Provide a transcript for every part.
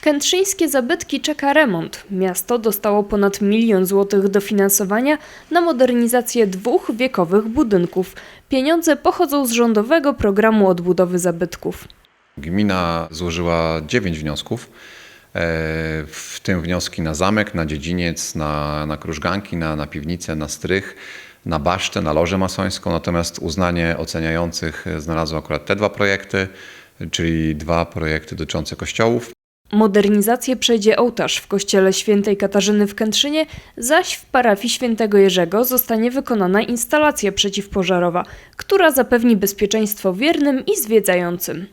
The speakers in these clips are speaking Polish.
Kętrzyńskie zabytki czeka remont. Miasto dostało ponad milion złotych dofinansowania na modernizację dwóch wiekowych budynków. Pieniądze pochodzą z rządowego programu odbudowy zabytków. Gmina złożyła 9 wniosków, e, w tym wnioski na zamek, na dziedziniec, na, na krużganki, na, na piwnicę, na strych, na basztę, na lożę masońską. Natomiast uznanie oceniających znalazło akurat te dwa projekty, czyli dwa projekty dotyczące kościołów. Modernizację przejdzie ołtarz w kościele świętej Katarzyny w Kętrzynie, zaś w parafii świętego Jerzego zostanie wykonana instalacja przeciwpożarowa, która zapewni bezpieczeństwo wiernym i zwiedzającym.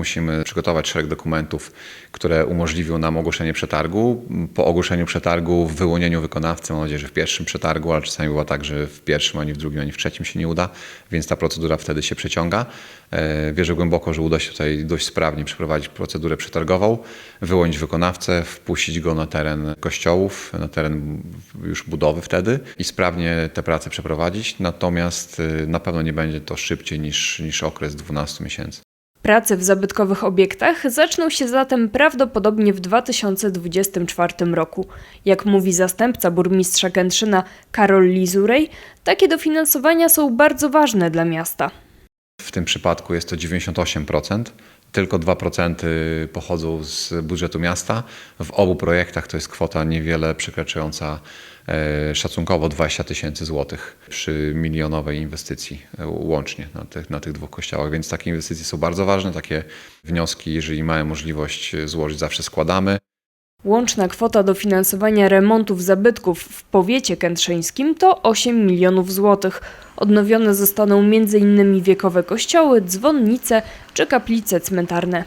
Musimy przygotować szereg dokumentów, które umożliwią nam ogłoszenie przetargu. Po ogłoszeniu przetargu, w wyłonieniu wykonawcy, mam nadzieję, że w pierwszym przetargu, ale czasami bywa tak, że w pierwszym, ani w drugim, ani w trzecim się nie uda, więc ta procedura wtedy się przeciąga. E, Wierzę głęboko, że uda się tutaj dość sprawnie przeprowadzić procedurę przetargową, wyłonić wykonawcę, wpuścić go na teren kościołów, na teren już budowy wtedy i sprawnie te prace przeprowadzić. Natomiast e, na pewno nie będzie to szybciej niż, niż okres 12 miesięcy. Prace w zabytkowych obiektach zaczną się zatem prawdopodobnie w 2024 roku. Jak mówi zastępca burmistrza Kętrzyna Karol Lizurej, takie dofinansowania są bardzo ważne dla miasta. W tym przypadku jest to 98%. Tylko 2% pochodzą z budżetu miasta. W obu projektach to jest kwota niewiele przekraczająca e, szacunkowo 20 tysięcy złotych przy milionowej inwestycji e, łącznie na tych, na tych dwóch kościołach. Więc takie inwestycje są bardzo ważne. Takie wnioski, jeżeli mamy możliwość złożyć, zawsze składamy. Łączna kwota dofinansowania remontów zabytków w powiecie kętrzyńskim to 8 milionów złotych. Odnowione zostaną m.in. wiekowe kościoły, dzwonnice czy kaplice cmentarne.